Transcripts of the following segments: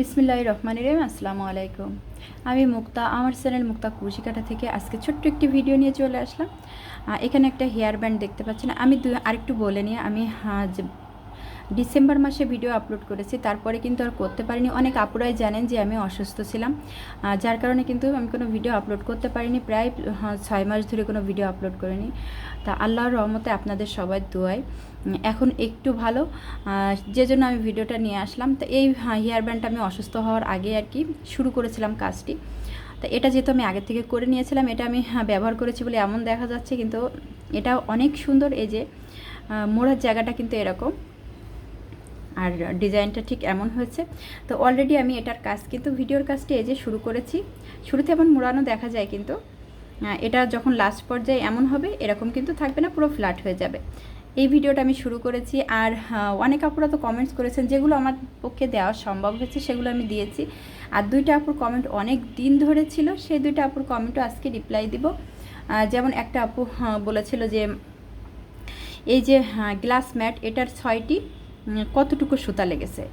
বিসমিল্লাহ রহমান রহিম, আসসালামু আলাইকুম। আমি মুক্তা, আমার চ্যানেল মুক্তা কুশিকাটা থেকে আজকে ছোট্ট একটি ভিডিও নিয়ে চলে আসলাম। এখানে একটা হেয়ার ব্যান্ড দেখতে পাচ্ছেন। আমি দু আরেকটু বলে নিয়ে আমি ডিসেম্বর মাসে ভিডিও আপলোড করেছি। তারপরে কিন্তু আর করতে পারিনি। অনেক আপুরাই জানেন যে আমি অসুস্থ ছিলাম। যার কারণে কিন্তু আমি কোনো ভিডিও আপলোড করতে পারিনি। প্রায় হ্যাঁ, ছয় মাস ধরে কোনো ভিডিও আপলোড করিনি। তা আল্লাহর রহমতে আপনাদের সবাই দোয়াই এখন একটু ভালো। যে জন্য আমি ভিডিওটা নিয়ে আসলাম। তো এই হেয়ার ব্যান্ডটা আমি অসুস্থ হওয়ার আগে আর কি শুরু করেছিলাম কাজটি। তো এটা যেহেতু আমি আগে থেকে করে নিয়েছিলাম এটা আমি হ্যাঁ, ব্যবহার করেছি বলে এমন দেখা যাচ্ছে। কিন্তু এটা অনেক সুন্দর। এই যে মোড়ার জায়গাটা কিন্তু এরকম। আর ডিজাইনটা ঠিক এমন হয়েছে। তো অলরেডি আমি এটার কাজ কিন্তু ভিডিওর কাজটি এই যে শুরু করেছি। শুরুতে এমন মোড়ানো দেখা যায় কিন্তু এটা যখন লাস্ট পর্যায়ে এমন হবে এরকম কিন্তু থাকবে না পুরো ফ্ল্যাট হয়ে যাবে। এই ভিডিওটা আমি শুরু করেছি আর অনেক আপুরা তো কমেন্টস করেছেন যেগুলো আমার পক্ষে দেওয়া সম্ভব হয়েছে সেগুলো আমি দিয়েছি। আর দুইটা আপুর কমেন্ট অনেক দিন ধরে ছিল সেই দুইটা আপুর কমেন্টও আজকে রিপ্লাই দিব। যেমন একটা আপু আহ, বলেছিল যে এই যে গ্লাস ম্যাট এটার ছয়টি কতটুকু সুতা লেগেছে।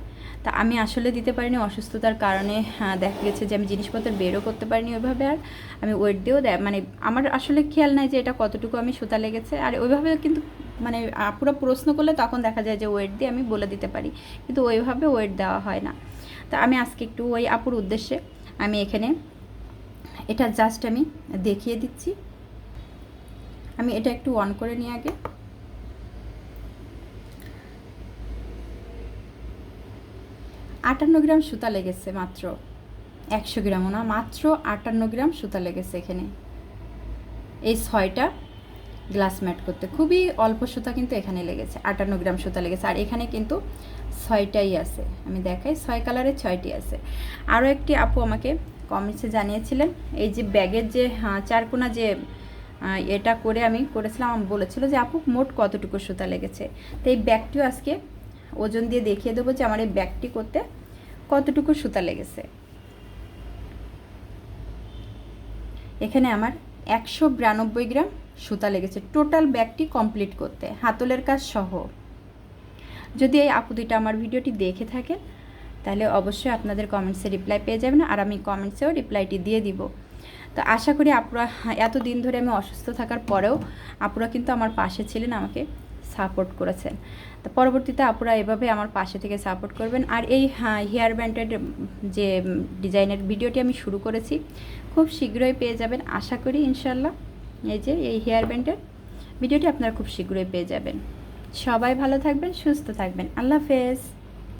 তা আমি আসলে দিতে পারিনি অসুস্থতার কারণে হ্যাঁ, দেখা গেছে যে আমি জিনিসপত্র বেরও করতে পারিনি ওইভাবে আর। আমি ওয়েট দিয়েও দেয় মানে আমার আসলে খেয়াল নাই যে এটা কতটুকু আমি সুতা লেগেছে। আর ওইভাবে কিন্তু মানে পুরো প্রশ্ন করলে তখন দেখা যায় যে ওয়েট দিয়ে আমি বলে দিতে পারি। কিন্তু ওইভাবে ওয়েট দেওয়া হয় না। তা আমি আজকে একটু ওই আপুর উদ্দেশ্যে আমি এখানে এটা জাস্ট আমি দেখিয়ে দিচ্ছি। আমি এটা একটু অন করে নিই আগে। আটান্ন গ্রাম সুতা লেগেছে মাত্র। একশো গ্রামও না, মাত্র আটান্ন গ্রাম সুতা লেগেছে এখানে। এই ছয়টা গ্লাস ম্যাট করতে। খুবই অল্প সুতা কিন্তু এখানে লেগেছে, আটান্ন গ্রাম সুতা লেগেছে। আর এখানে কিন্তু ছয়টাই আছে। আমি দেখাই, ছয় কালারের ছয়টি আছে। আরও একটি আপু আমাকে কমেন্টসে জানিয়েছিলেন, এই যে ব্যাগের যে চারকোনা যে এটা করে আমি করেছিলাম, আমার বলেছিল যে, আপু, মোট কতটুকু সুতা লেগেছে? তো এই ব্যাগটিও আজকে ওজন দিয়ে দেখিয়ে দেবো যে, আমার এই ব্যাগটি করতে কতটুকু সুতা লেগেছে? এখানে আমার একশো বিরানব্বই গ্রাম সুতা লেগেছে। টোটাল ব্যাগটি কমপ্লিট করতে, হাতলের কাজ সহ। যদি এই আপু দুইটা আমার ভিডিওটি দেখে থাকেন, তাহলে অবশ্যই আপনাদের কমেন্টসে রিপ্লাই পেয়ে যাবেন আর আমি কমেন্টসেও রিপ্লাইটি দিয়ে দিব। তো আশা করি আপুরা এত দিন ধরে আমি অসুস্থ থাকার পরেও আপুরা কিন্তু আমার পাশে ছিলেন আমাকে সাপোর্ট করেছেন। তো পরবর্তীতে আপুরা এভাবে আমার পাশে থেকে সাপোর্ট করবেন। আর এই হেয়ার ব্যান্ডের যে ডিজাইনের ভিডিওটি আমি শুরু করেছি, খুব শীঘ্রই পেয়ে যাবেন। আশা করি ইনশাল্লাহ এই যে, এই হেয়ার ব্যান্ডের ভিডিওটি আপনারা খুব শীঘ্রই পেয়ে যাবেন। সবাই ভালো থাকবেন, সুস্থ থাকবেন। আল্লাহ হাফেজ।